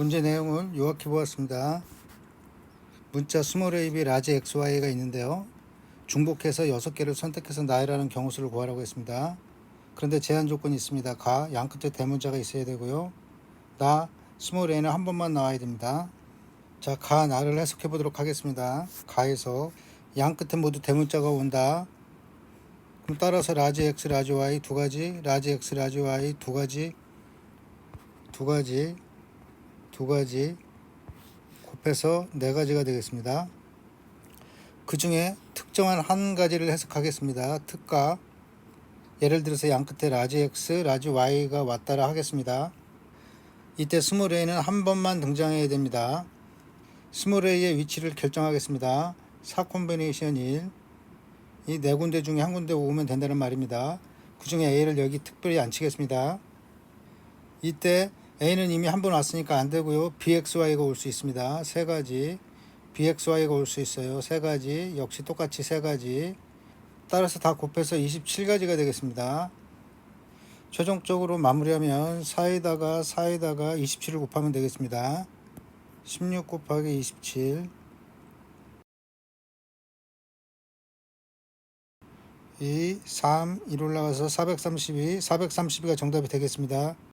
문제 내용을 요약해 보았습니다. 문자 스몰 AB 라지 XY가 있는데요. 중복해서 6개를 선택해서 나열하는 경우수를 구하라고 했습니다. 그런데 제한 조건이 있습니다. 가, 양 끝에 대문자가 있어야 되고요. 나, 스몰 a는 한 번만 나와야 됩니다. 자, 가, 나를 해석해 보도록 하겠습니다. 가에서 양 끝에 모두 대문자가 온다. 그럼 따라서 라지 X, 라지 Y 두 가지, 라지 X, 라지 Y 두 가지, 두 가지, 두 가지 곱해서 네 가지가 되겠습니다. 그 중에 특정한 한 가지를 해석하겠습니다. 특가 예를 들어서 양 끝에 라지 X, 라지 Y가 왔다라 하겠습니다. 이때 스몰 a는 한 번만 등장해야 됩니다. 스몰 a의 위치를 결정하겠습니다. 4 콤비네이션 1. 이 네 군데 중에 한 군데 오면 된다는 말입니다. 그 중에 a를 여기 특별히 안 치겠습니다. 이때 a는 이미 한 번 왔으니까 안 되고요. bxy가 올 수 있습니다. 세 가지. bxy가 올 수 있어요. 세 가지. 역시 똑같이 세 가지. 따라서 다 곱해서 27가지가 되겠습니다. 최종적으로 마무리하면 4에다가 4에다가 27을 곱하면 되겠습니다. 16 곱하기 27 2, 3, 1 올라가서 432, 432가 정답이 되겠습니다.